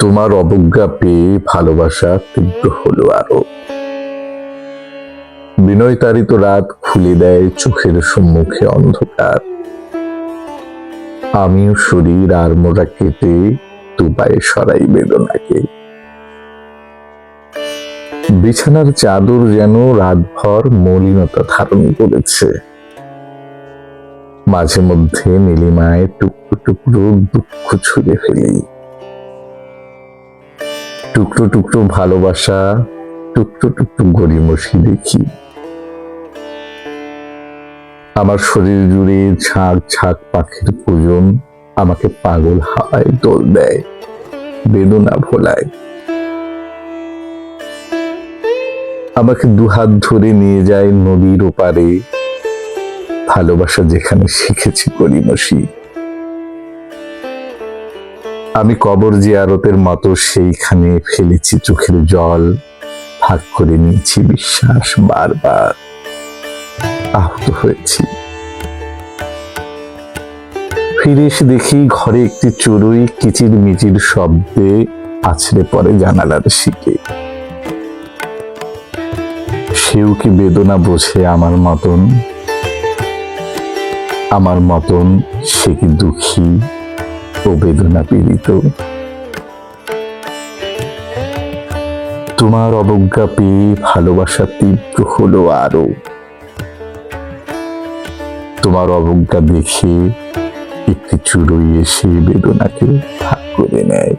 তোমার অবজ্ঞা পেয়ে ভালোবাসা তীব্র হলো আরও। বিনয়তারিত রাত খুলে দেয় চোখের সম্মুখে অন্ধকার। আমিও শরীর আর মোটা কেটে দুপায়ে সরাই বেদনাকে। বিছানার চাদর যেন রাতভর মলিনতা ধারণ করেছে। মাঝে মধ্যে নীলিমায় টুকরো টুকরো দুঃখ ছুঁড়ে ফেলি। টুকরো টুকরো ভালোবাসা টুকরো টুকরো গড়িমসি দেখি। আমার শরীর জুড়ে ঝাঁক ঝাঁক পাখির পূজন আমাকে পাগল হাওয়ায় দোল দেয়, বেদনা ভোলায়। আমাকে দুহাত ধরে নিয়ে যায় নদীর ওপারে, ভালোবাসা যেখানে শিখেছি গড়িমসি। আমি কবর জিয়ারতের মতো সেইখানে ফেলেছি চোখের জল। ভাগ করে নিয়েছি বিশ্বাস বারবার। আহত হয়েছি। ফিরে এসে দেখি ঘরে একটি চড়ুই কিচির মিচির শব্দে আছড়ে পড়ে জানালার শিকে সেও কি বেদনা বোঝে আমার মতন? আমার মতন সে কি দুঃখী? ও বেদনা পীড়িত। তোমার অবজ্ঞা পেয়ে ভালোবাসা তীব্র হলো আরও তোমার অবজ্ঞা দেখে একটি চুড়োই এসে বেদনাকে ভাগ করে নেয়।